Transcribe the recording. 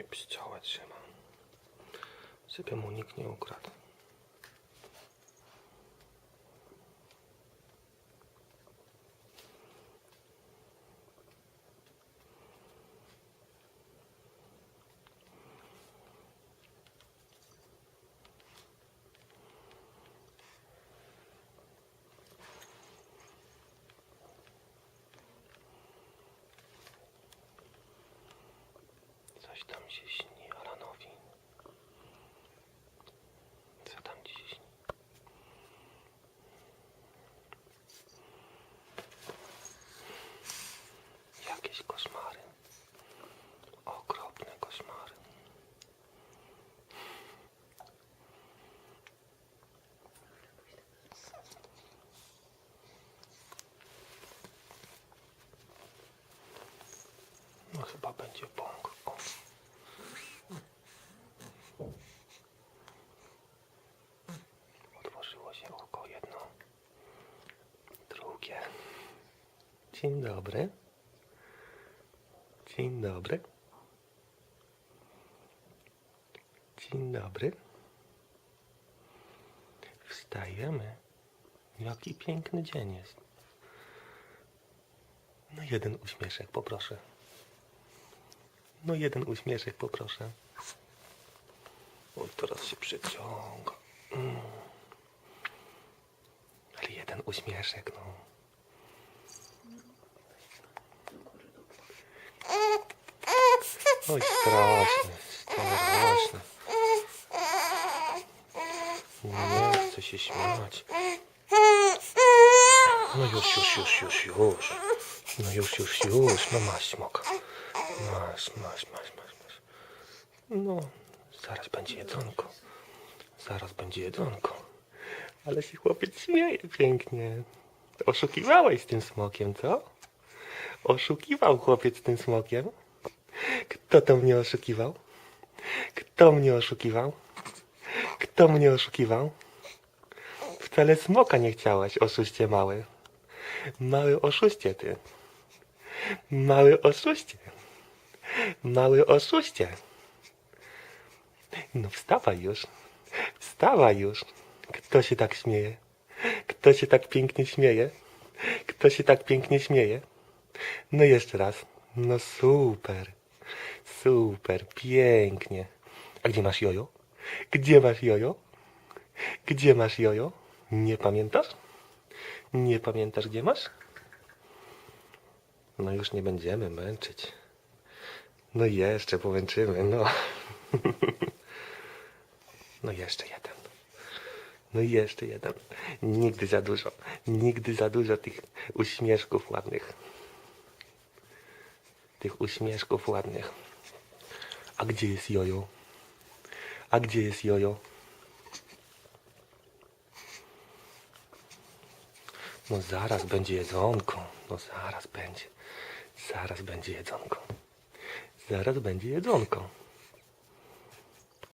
I pszczołę trzyma. Żeby mu nikt nie ukradł. Chyba będzie bąk. Otworzyło się oko jedno, drugie. Dzień dobry. Dzień dobry. Dzień dobry. Wstajemy. Jaki piękny dzień jest. No jeden uśmieszek poproszę. No jeden uśmieszek poproszę. O, teraz się przeciąga. Mm. Ale jeden uśmieszek, no. Oj, straszny, straszny. Nie chcę się śmiać. No już, już, już, już, już. No już, już, już. No masz smok. Masz, masz, masz, masz, masz. No, zaraz będzie jedzonko. Zaraz będzie jedzonko. Ale się chłopiec śmieje pięknie. Oszukiwałeś tym smokiem, co? Oszukiwał chłopiec tym smokiem. Kto to mnie oszukiwał? Kto mnie oszukiwał? Kto mnie oszukiwał? Wcale smoka nie chciałaś, oszuście mały. Mały oszuście ty. Mały oszuście. Mały oszuście. No wstawaj już. Wstawaj już. Kto się tak śmieje? Kto się tak pięknie śmieje? Kto się tak pięknie śmieje? No jeszcze raz. No super. Super, pięknie. A gdzie masz jojo? Gdzie masz jojo? Gdzie masz jojo? Nie pamiętasz? Nie pamiętasz, gdzie masz? No już nie będziemy męczyć. No jeszcze pomęczymy, no. No jeszcze jeden. No i jeszcze jeden. Nigdy za dużo. Nigdy za dużo tych uśmieszków ładnych. Tych uśmieszków ładnych. A gdzie jest jojo? A gdzie jest jojo? No zaraz będzie jedzonko. No zaraz będzie. Zaraz będzie jedzonko. Zaraz będzie jedzonko.